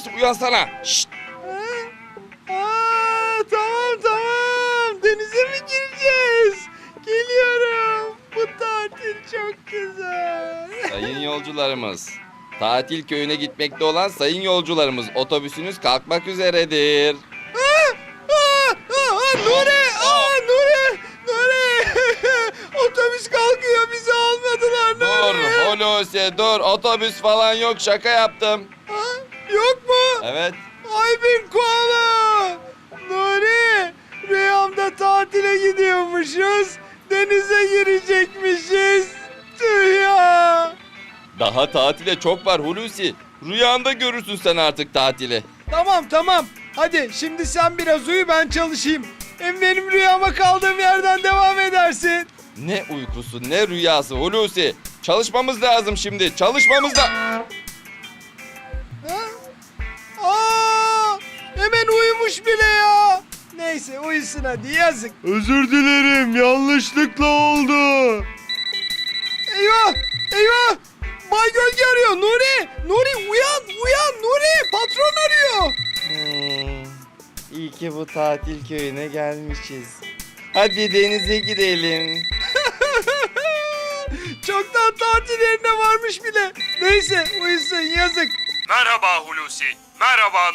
Hulusi uyansana. Şşt. Aa, tamam tamam. Denize mi gireceğiz? Geliyorum. Bu tatil çok güzel. Sayın yolcularımız. Tatil köyüne gitmekte olan sayın yolcularımız otobüsünüz kalkmak üzeredir. Aa, aa, aa, Nuri! Aa, Nuri! Nuri! Otobüs kalkıyor bizi almadılar Dur Nuri. Hulusi dur otobüs falan yok şaka yaptım. Evet. Ay bin koala! Nuri! Rüyamda tatile gidiyormuşuz. Denize girecekmişiz. Tüh ya! Daha tatile çok var Hulusi. Rüyanda görürsün sen artık tatili. Tamam tamam. Hadi şimdi sen biraz uyu ben çalışayım. Hem benim rüyama kaldığım yerden devam edersin. Ne uykusu ne rüyası Hulusi. Çalışmamız lazım şimdi çalışmamız da... uyumuş bile ya. Neyse uyusun hadi yazık. Özür dilerim yanlışlıkla oldu. Eyvah! Eyvah! Bay Gölge arıyor. Nuri! Nuri uyan! Uyan! Nuri! Patron arıyor. iyi ki bu tatil köyüne gelmişiz. Hadi denize girelim. Çoktan tatil yerine varmış bile. Neyse uyusun yazık. Merhaba Hulusi. Merhaba.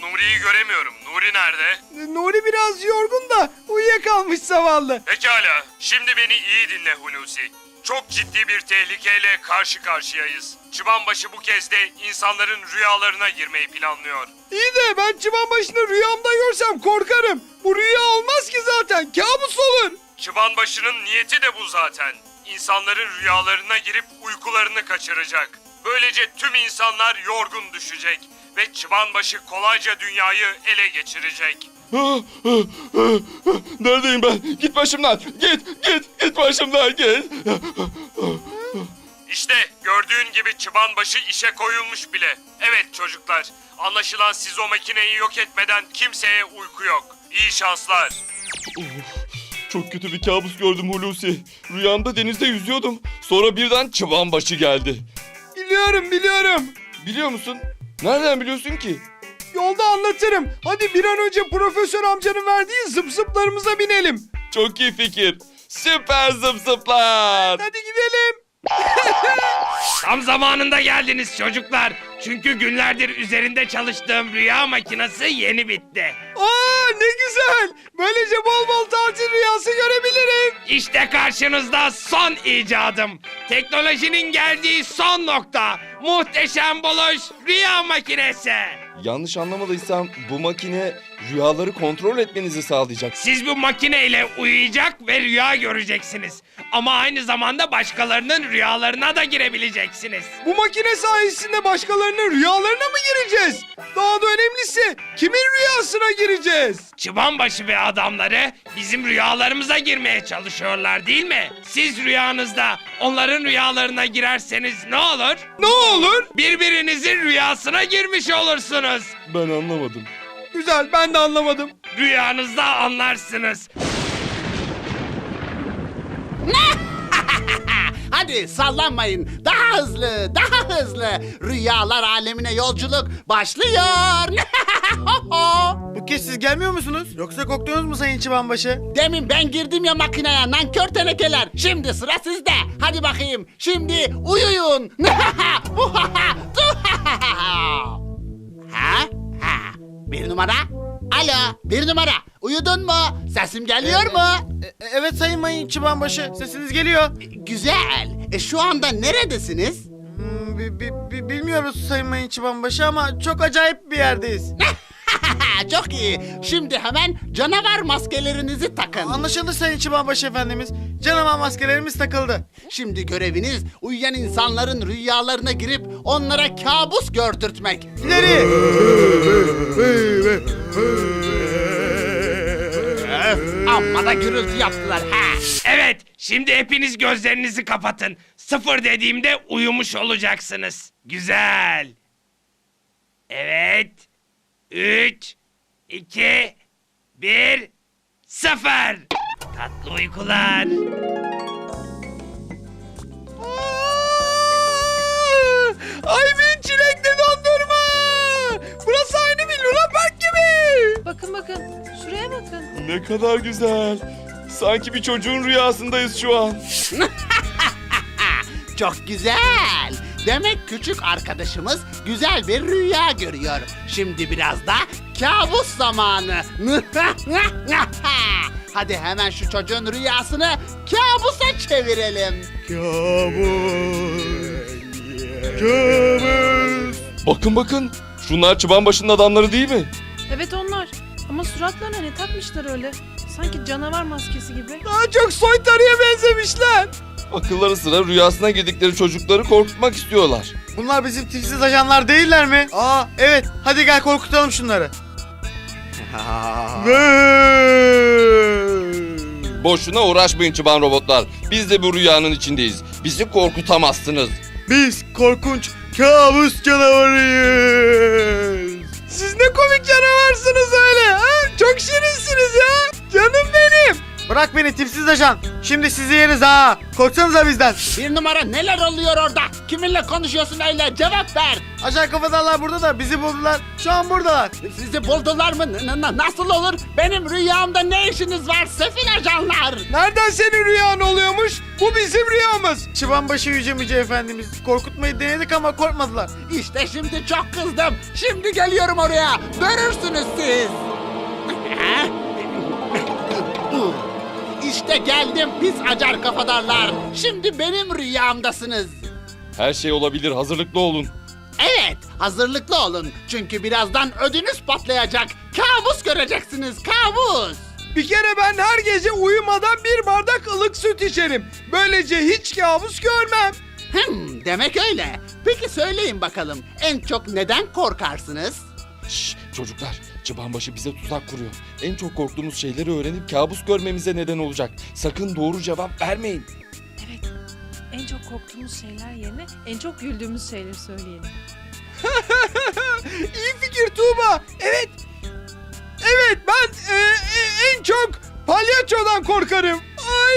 Nuri'yi göremiyorum. Nuri nerede? Nuri biraz yorgun da uyuyakalmış zavallı. Pekala. Şimdi beni iyi dinle Hulusi. Çok ciddi bir tehlikeyle karşı karşıyayız. Çıbanbaşı bu kez de insanların rüyalarına girmeyi planlıyor. İyi de ben çıban başını rüyamda görsem korkarım. Bu rüya olmaz ki zaten. Kabus olur. Çıbanbaşının niyeti de bu zaten. İnsanların rüyalarına girip uykularını kaçıracak. Böylece tüm insanlar yorgun düşecek ve çıbanbaşı kolayca dünyayı ele geçirecek. Neredeyim ben? Git başımdan. Git, git, git başımdan git. İşte gördüğün gibi çıbanbaşı işe koyulmuş bile. Evet çocuklar, anlaşılan siz o makineyi yok etmeden kimseye uyku yok. İyi şanslar. Çok kötü bir kabus gördüm Hulusi. Rüyamda denizde yüzüyordum. Sonra birden çıban başı geldi. Biliyorum biliyorum. Biliyor musun? Nereden biliyorsun ki? Yolda anlatırım. Hadi bir an önce profesör amcanın verdiği zıp zıplarımıza binelim. Çok iyi fikir. Süper zıp zıplar. Hadi gidelim. Tam zamanında geldiniz çocuklar. Çünkü günlerdir üzerinde çalıştığım rüya makinesi yeni bitti. Aa ne güzel. Böylece bol bol tatil rüyası görebilirim. İşte karşınızda son icadım. Teknolojinin geldiği son nokta. Muhteşem buluş rüya makinesi. Yanlış anlamadıysam bu makine rüyaları kontrol etmenizi sağlayacak. Siz bu makineyle uyuyacak ve rüya göreceksiniz. Ama aynı zamanda başkalarının rüyalarına da girebileceksiniz. Bu makine sayesinde başkalarının rüyalarına mı gireceğiz? Daha da önemlisi kimin rüyasına gireceğiz? Çıbanbaşı ve adamları bizim rüyalarımıza girmeye çalışıyorlar değil mi? Siz rüyanızda onların rüyalarına girerseniz ne olur? Ne olur? Birbirinizin rüyasına girmiş olursunuz. Ben anlamadım. Güzel ben de anlamadım. Rüyanızda anlarsınız. Hadi sallanmayın. Daha hızlı, daha hızlı. Rüyalar alemine yolculuk başlıyor. Bu kez siz gelmiyor musunuz? Yoksa korktunuz mu Sayın Çıbanbaşı? Demin ben girdim ya makineye nankör tenekeler. Şimdi sıra sizde. Hadi bakayım. Şimdi uyuyun. ha? Ha. Bir numara. Alo, bir numara. Uyudun mu? Sesim geliyor mu? E- evet Sayın Mayın Çıbanbaşı sesiniz geliyor. Güzel. E şu anda neredesiniz? Hmm, bi- bi- bi- bilmiyoruz Sayın Mayın Çıbanbaşı ama çok acayip bir yerdeyiz. Çok iyi. Şimdi hemen canavar maskelerinizi takın. Anlaşıldı Sayın Çıbanbaşı efendimiz. Canavar maskelerimiz takıldı. Şimdi göreviniz uyuyan insanların rüyalarına girip onlara kabus gördürtmek. İleri. Öf, amma da gürültü yaptılar ha. Evet, şimdi hepiniz gözlerinizi kapatın. Sıfır dediğimde uyumuş olacaksınız. Güzel. Evet. 3, 2, 1, 0. Tatlı uykular. Ay bir çilekli dondurma. Burası aynı bir Luna Park gibi. Bakın bakın şuraya bakın. Ne kadar güzel. Sanki bir çocuğun rüyasındayız şu an. Çok güzel. Demek küçük arkadaşımız güzel bir rüya görüyor. Şimdi biraz da kabus zamanı. Hadi hemen şu çocuğun rüyasını kabusa çevirelim. Bakın bakın. Şunlar çıban başının adamları değil mi? Evet onlar. Ama suratlarına ne takmışlar öyle? Sanki canavar maskesi gibi. Daha çok soytarıya benzemişler. Akılları sıra rüyasına girdikleri çocukları korkutmak istiyorlar. Bunlar bizim tipsiz ajanlar değiller mi? Aa evet. Hadi gel korkutalım şunları. Boşuna uğraşmayın çıban robotlar. Biz de bu rüyanın içindeyiz. Bizi korkutamazsınız. Biz korkunç kabus canavarıyız. Siz ne komik canavarsınız öyle. Ha? Çok şirinsiniz ya. Canım benim. Bırak beni tipsiz ajan. Şimdi sizi yeriz ha. Korksanıza bizden. Bir numara neler oluyor orada? Kiminle konuşuyorsun öyle? Cevap ver. Ajan kafadarlar burada da bizi buldular. Şu an buradalar. Sizi buldular mı? N- n- nasıl olur? Benim rüyamda ne işiniz var sefil ajanlar? Nereden senin rüyan oluyormuş? Bu bizim rüyamız. Çıbanbaşı Yüce Müce Efendimiz. Korkutmayı denedik ama korkmadılar. İşte şimdi çok kızdım. Şimdi geliyorum oraya. Görürsünüz siz. İşte geldim pis acar kafadarlar. Şimdi benim rüyamdasınız. Her şey olabilir. Hazırlıklı olun. Evet, hazırlıklı olun. Çünkü birazdan ödünüz patlayacak. Kabus göreceksiniz, kabus. Bir kere ben her gece uyumadan bir bardak ılık süt içerim. Böylece hiç kabus görmem. Hmm, demek öyle. Peki söyleyin bakalım, en çok neden korkarsınız? Şşş çocuklar. Çıbanbaşı bize tuzak kuruyor. En çok korktuğumuz şeyleri öğrenip kabus görmemize neden olacak. Sakın doğru cevap vermeyin. Evet. En çok korktuğumuz şeyler yerine en çok güldüğümüz şeyleri söyleyelim. İyi fikir Tuğba. Evet. Evet ben e, e, en çok palyaçodan korkarım. Ay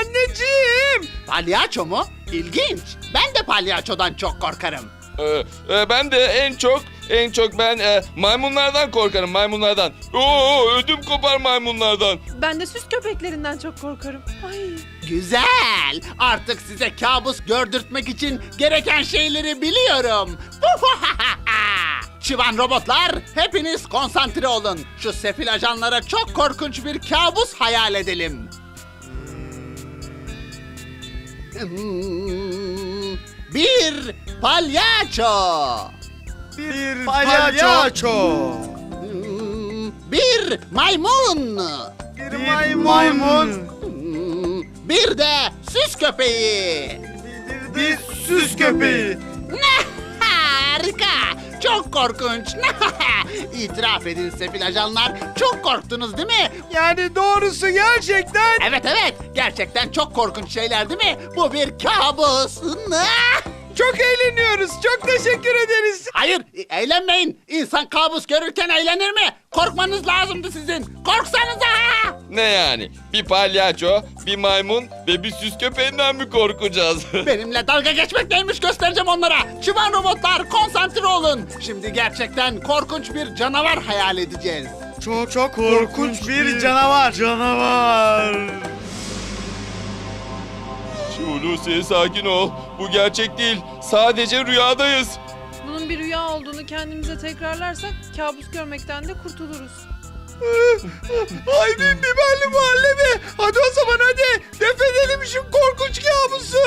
anneciğim. Palyaço mu? İlginç. Ben de palyaçodan çok korkarım. Ee, e, ben de en çok en çok ben e, maymunlardan korkarım maymunlardan. Oo ödüm kopar maymunlardan. Ben de süs köpeklerinden çok korkarım. Ay. Güzel. Artık size kabus gördürtmek için gereken şeyleri biliyorum. Çıvan robotlar, hepiniz konsantre olun. Şu sefil ajanlara çok korkunç bir kabus hayal edelim. Hmm, Bir palyaço. Bir palyaço. Bir maymun. Bir maymun. Bir de süs köpeği. Bir süs köpeği. Harika! Çok korkunç. İtiraf edin sefil ajanlar. Çok korktunuz değil mi? Yani doğrusu gerçekten Evet evet. Gerçekten çok korkunç şeyler değil mi? Bu bir kabus. çok eğleniyoruz. Çok teşekkür ederiz. Hayır e- eğlenmeyin. İnsan kabus görürken eğlenir mi? Korkmanız lazımdı sizin. Korksanıza. Ne yani? Bir palyaço, bir maymun ve bir süs köpeğinden mi korkacağız? Benimle dalga geçmek neymiş göstereceğim onlara. Çıvan robotlar konsantre olun. Şimdi gerçekten korkunç bir canavar hayal edeceğiz. Çok çok korkunç bir canavar. Canavar. Hulusi sakin ol. Bu gerçek değil. Sadece rüyadayız. Bunun bir rüya olduğunu kendimize tekrarlarsak kabus görmekten de kurtuluruz. Ay bin biberli muhallebi. Hadi o zaman hadi. Def edelim şu korkunç kabusu.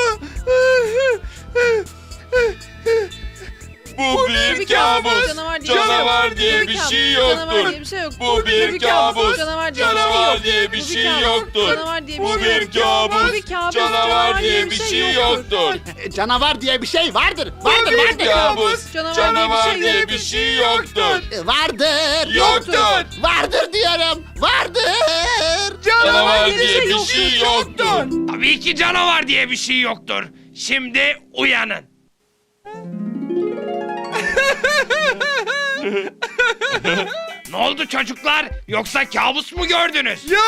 Bu bir kabus. Canavar diye, Canavar diye Bu bir şey Canavar yoktur. bir şey. Bu bir kabus. Canavar diye bir şey bir Bu şey yoktur. Canavar diye bir Bu şey bir kabus. Bu bir. Canavar diye bir şey yoktur. E, Canavar diye bir şey vardır. Vardır Bir vardır. kabus. Canavar diye bir bir şey şey yoktur. E, Vardır. Yoktur. Vardır diyorum. Vardır. Canavar diye bir şey yoktur. Tabii ki canavar diye bir şey yoktur. Şimdi uyanın. Ne oldu çocuklar? Yoksa kabus mu gördünüz? Ya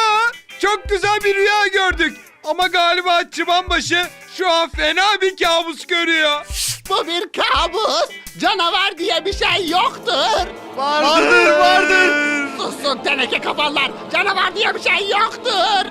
çok güzel bir rüya gördük. Ama galiba çıbanbaşı şu an fena bir kabus görüyor. Bu bir kabus. Canavar diye bir şey yoktur. Vardır vardır. Susun teneke kafalar. Canavar diye bir şey yoktur.